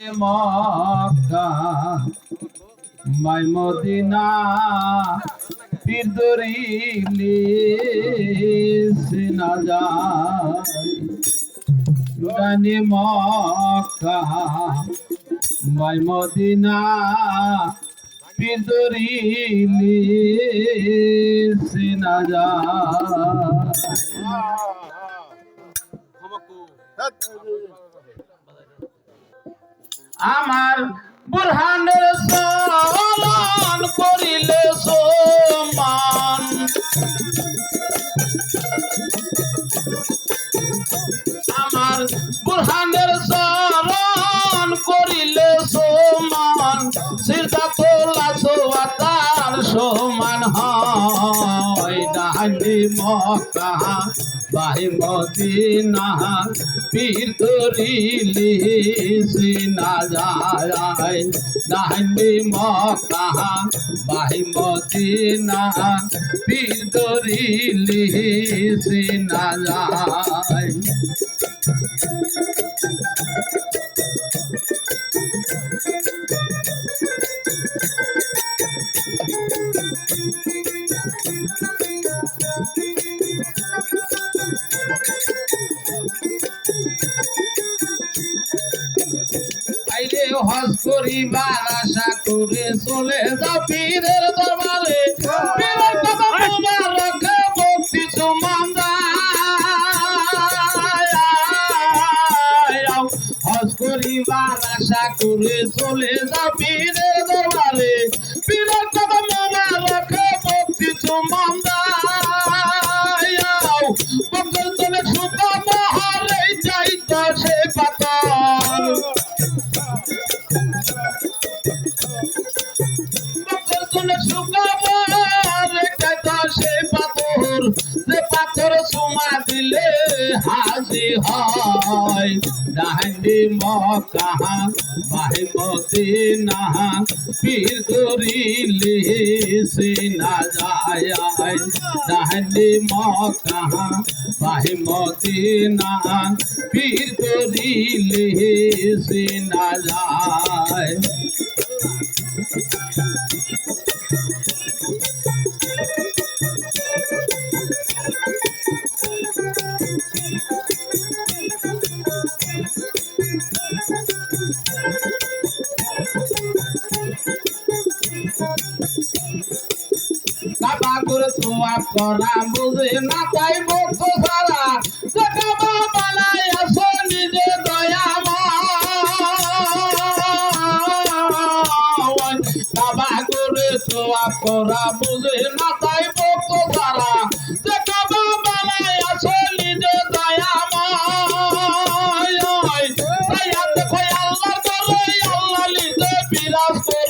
মক্কা মাই Medina পীর দরিলি সিনা যায় মক্কা মাই Medina পীর দরিলি সিনা যায় আমার বুরহানের সমান করিলে সমান। মক্কা, বাই মদিনা, পীর ধরিলি সিনা যায়। ডালি মক্কা, বাই মদিনা, পীর ধরিলি সিনা যায়। আইলে হজ করিবার আশা করে চলে যাও পীরের দরবারে পীরের কথা তোমার ভক্তি করিবার আশা করে চলে পীরের দিলে হাজি হয়। ডান্ডি মক্কা, বাহি মদিনা, পীর করিলে সিনা যায়। ডান্ডি মক্কা, বাহি মদিনা, পীর করিলে সিনা যায়। কাবা তোমা করা বুঝে না তাই ভক্ত দয়া তোমা করা বুঝে না তাই ভক্ত সারা।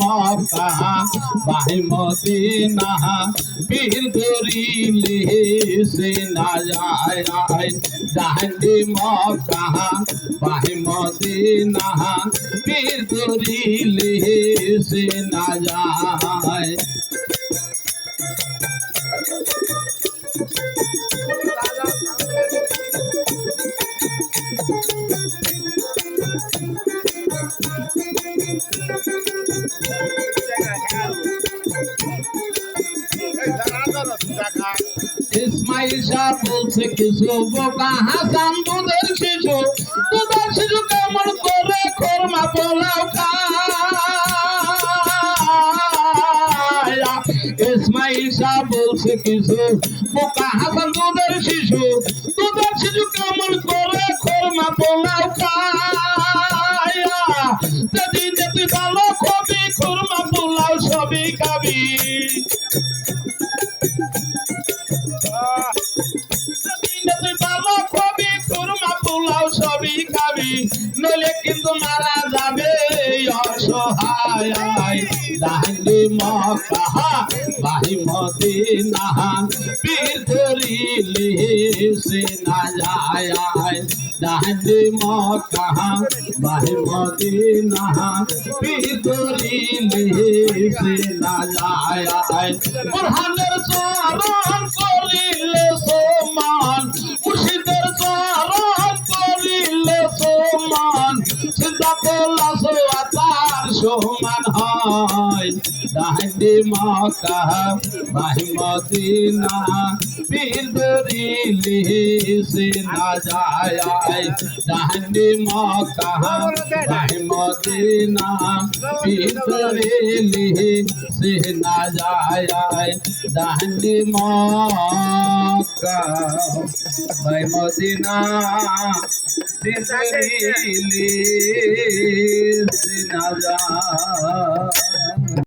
মক্কা বাহি মদিনা পীর ধরিলে সে না যায় ডাঙ্গে মক্কা, বাহি মদিনা পীর ধরিলে সে না যায়। ইসমাইল শাহ বলছে, কিছু বোকা হাসান দুধের শিশু দুধের শিশু কেমন করে খরমা পোলাও ইসমাইল শাহ বলছে, কিছু বোকা হাসান দুধের শিশু দুধের শিশু কেমন করে খরমা পোলাও খায়। খরমা পোলাও সবই খাবি নইলে কিন্তু মারা যাবে অসহায় দাহলি মক্কা, বাহি মদিনা পীর ধরিলে সে না যায় দাহলি মক্কা, বাহি মদিনা পীর ধরিলে সে না যায় বুরহানের চরণ করিলে সমান সমান হয় দাহিদি মক্কা বাহি মদিনা পীর ধরিলে সে না যায় দাহিদি মক্কা বাহি মদিনা পীর ধরিলে সে না যায় দাহিদি মক্কা। বাহি মদিনা ধরিলে না